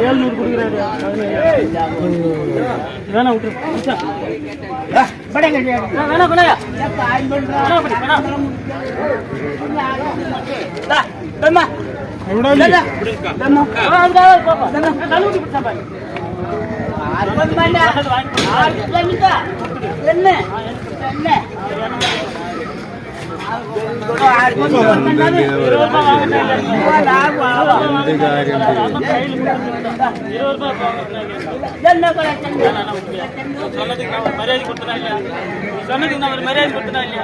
ஏழ்நூறு கொடுக்குறாரு. வேணா விட்டு வேணா என்ன? என்ன? എന്ത് കാര്യം മര്യാദ കൊടുത്തതാ ഇല്ല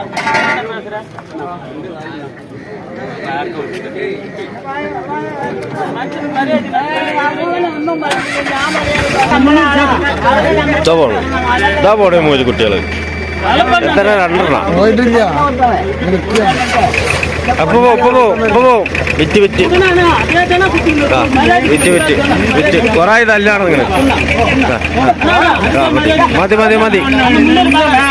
സൊന്നതിന് മൂന്ന് കുട്ടികൾ എത്ര രണ്ടെണ്ണം പോയിട്ടില്ല അപ്പൊ പോ ഇപ്പൊ പോ ഇപ്പൊ പോ വിറ്റ് വിറ്റ് ആ, വിറ്റ് വിറ്റ് വിറ്റ് കൊറേ തല്ലാണ് ആ, മതി മതി മതി ആ,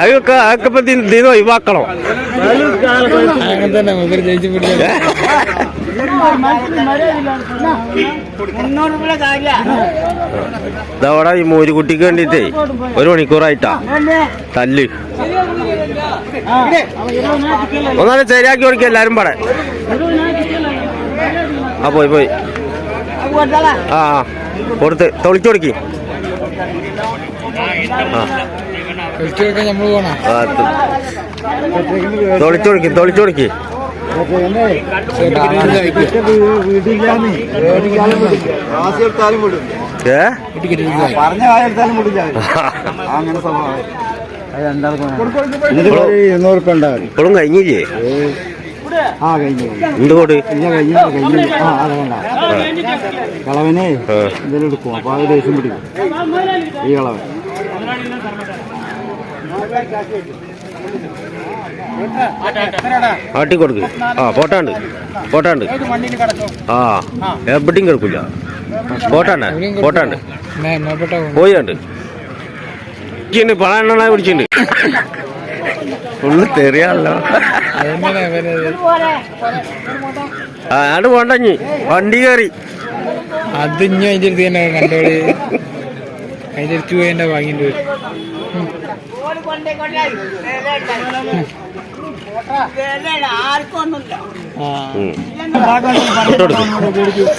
അതൊക്കെ അതൊക്കെ ഇപ്പൊ ദിനോ ഇവാക്കണോ ഒഴിവാക്കണം അങ്ങനെ തന്നെ ജയിച്ചു പിടിച്ചത് ഇതവിടെ ഈ മോരുകുട്ടിക്ക് വേണ്ടിട്ടേ ഒരു മണിക്കൂറായിട്ടാ. തല്ല്. ഒന്നാലും ശരിയാക്കി കൊടുക്കുക എല്ലാരും പാടെ. ആ പോയി പോയി. ആ കൊടുത്ത് തൊളിച്ചു കൊടുക്കി. ആ. തൊളിച്ചു കൊടുക്കി തൊളിച്ചു കൊടുക്കി. ഏ പറഞ്ഞ കാലത്താലും മുടില്ല അങ്ങനെ സ്വഭാവം ഇപ്പോഴും കഴിഞ്ഞില്ലേ? ആ കഴിഞ്ഞു എന്ത് കോട് പിന്നെ കഴിഞ്ഞു കഴിഞ്ഞു ആ. അത് വേണ്ട കളവനെ. എന്തെങ്കിലും എടുക്കും അപ്പൊ അത് ദേഷ്യം പിടിക്കും ഈ കളവൻ ആട്ടി കൊടുക്ക് ആ പോട്ടാണ്ട് പോട്ടാണ്ട് ആ എവിടെയും കിടക്കില്ല പോട്ടാണ്ട് പോട്ടാണ്ട് പോയാണ്ട് ഇച്ചിണ്ട് പണെണ്ണ പിടിച്ചിട്ടുണ്ട്. ഫുള്ള് തെറിയാണല്ലോ. ആ ആണ്ട് പോണ്ടഞ്ഞി വണ്ടി കയറി. അത് ഇനി അതിന്റെ അടുത്ത് തന്നെ കണ്ടോളി. അതിന്റെ അടുത്ത് പോയി എന്നെ വാങ്ങിട്ട് വരും.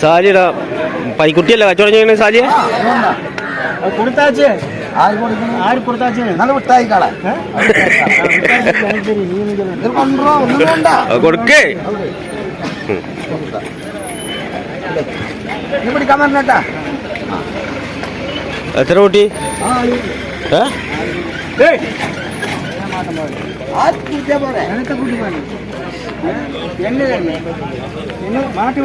സാലിയുടെ പൈക്കുട്ടിയല്ല കച്ചവടം ചെയ്യുന്നത് സാലിയെ കൊടുത്താച്ചേ? ആര് കൊടുത്താച്ച്? നല്ല കൊടുക്കേ. പിടിക്കാൻ എത്ര കുട്ടി? ഏ? മാറ്റി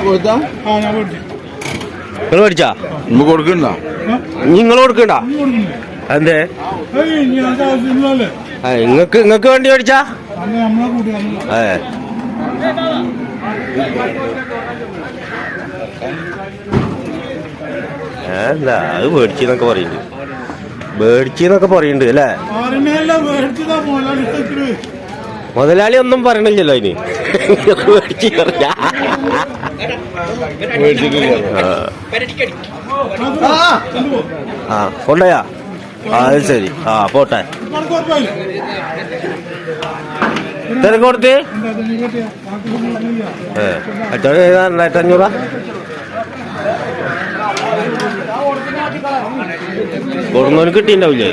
കൊടുത്താ നിങ്ങൾ മേടിച്ചാ നമ്മ കൊടുക്കണ്ട? നിങ്ങൾ കൊടുക്കണ്ട? എന്തേ നിങ്ങക്ക് നിങ്ങക്ക് വേണ്ടി മേടിച്ചാ ഏ. എന്താ അത് മേടിച്ചെന്നൊക്കെ പറയുന്നുണ്ട് മേടിച്ചെന്നൊക്കെ പറയുന്നുണ്ട് അല്ലേ? മുതലാളി ഒന്നും പറയണില്ലല്ലോ അതിന് മേടിച്ച്. ആ. കൊണ്ടയാ? ആ അത് ശരി. ആ പോട്ടെ. തിരക്ക് കൊടുത്ത്? ഏ. അച്ഛൻ രണ്ടായിരത്തി അഞ്ഞൂറാ കൊടുന്നോന് കിട്ടിണ്ടാവില്ലേ